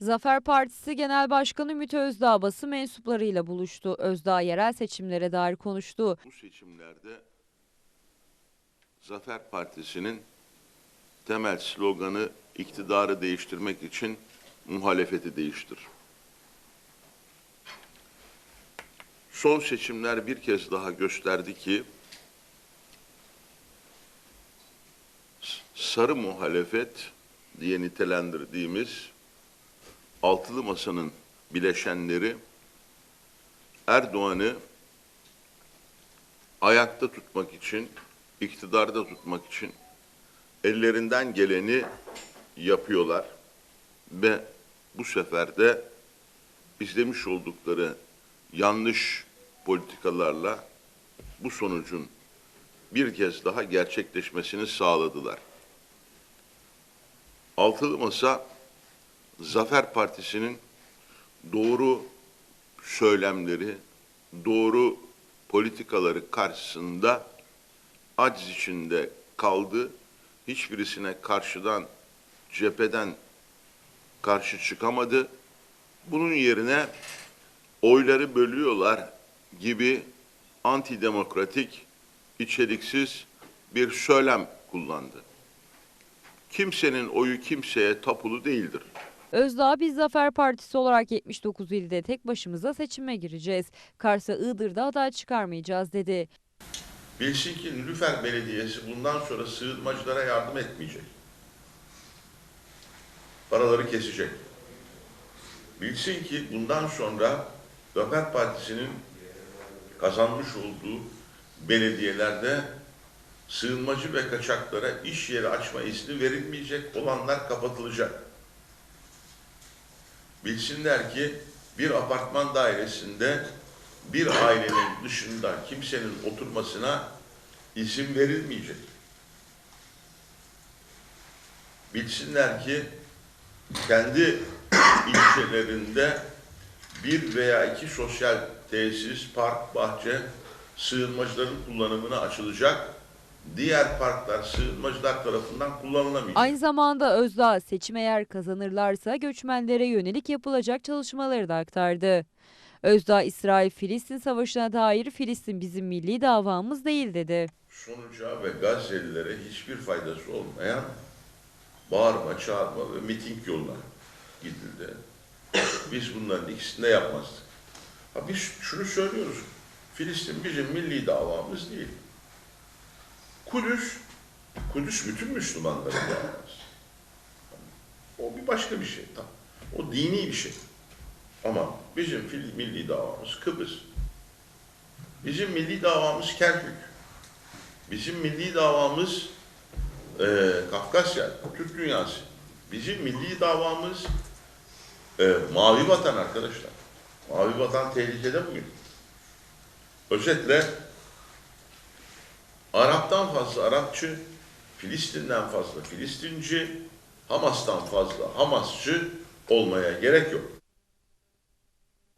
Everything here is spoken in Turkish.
Zafer Partisi Genel Başkanı Ümit Özdağ basın mensuplarıyla buluştu. Özdağ yerel seçimlere dair konuştu. Bu seçimlerde Zafer Partisi'nin temel sloganı iktidarı değiştirmek için muhalefeti değiştir. Son seçimler bir kez daha gösterdi ki sarı muhalefet diye nitelendirdiğimiz altılı masanın bileşenleri Erdoğan'ı ayakta tutmak için, iktidarda tutmak için ellerinden geleni yapıyorlar ve bu sefer de izlemiş oldukları yanlış politikalarla bu sonucun bir kez daha gerçekleşmesini sağladılar. Altılı Masa Zafer Partisi'nin doğru söylemleri, doğru politikaları karşısında aciz içinde kaldı. Hiçbirisine karşıdan, cepheden karşı çıkamadı. Bunun yerine oyları bölüyorlar gibi antidemokratik, içeriksiz bir söylem kullandı. Kimsenin oyu kimseye tapulu değildir. Özdağ biz Zafer Partisi olarak 79 ilde tek başımıza seçime gireceğiz. Kars'a Iğdır'da aday çıkarmayacağız dedi. Bilsin ki Nilüfer Belediyesi bundan sonra sığınmacılara yardım etmeyecek. Paraları kesecek. Bilsin ki bundan sonra Zafer Partisi'nin kazanmış olduğu belediyelerde sığınmacı ve kaçaklara iş yeri açma izni verilmeyecek, olanlar kapatılacak. Bilsinler ki bir apartman dairesinde bir ailenin dışında kimsenin oturmasına izin verilmeyecek. Bilsinler ki kendi ilçelerinde bir veya iki sosyal tesis, park, bahçe sığınmacıların kullanımına açılacak. Diğer parklar sığınmacılar tarafından kullanılamayacak. Aynı zamanda Özdağ seçim eğer kazanırlarsa göçmenlere yönelik yapılacak çalışmaları da aktardı. Özdağ İsrail-Filistin savaşına dair Filistin bizim milli davamız değil dedi. sonuca ve Gazelilere hiçbir faydası olmayan bağırma, çağırma ve miting yoluna gidildi. Biz bunların ikisini de yapmazdık. Ha biz şunu söylüyoruz. Filistin bizim milli davamız değil. Kudüs, Kudüs bütün Müslümanların davası. O bir başka bir şey. O dini bir şey. Ama bizim milli davamız Kıbrıs. Bizim milli davamız Kerkük. Bizim milli davamız e, Kafkasya, Türk dünyası. Bizim milli davamız e, Mavi Vatan arkadaşlar. Mavi Vatan tehlikede bugün. Özetle Arap'tan fazla Arapçı, Filistin'den fazla Filistinci, Hamas'tan fazla Hamasçı olmaya gerek yok.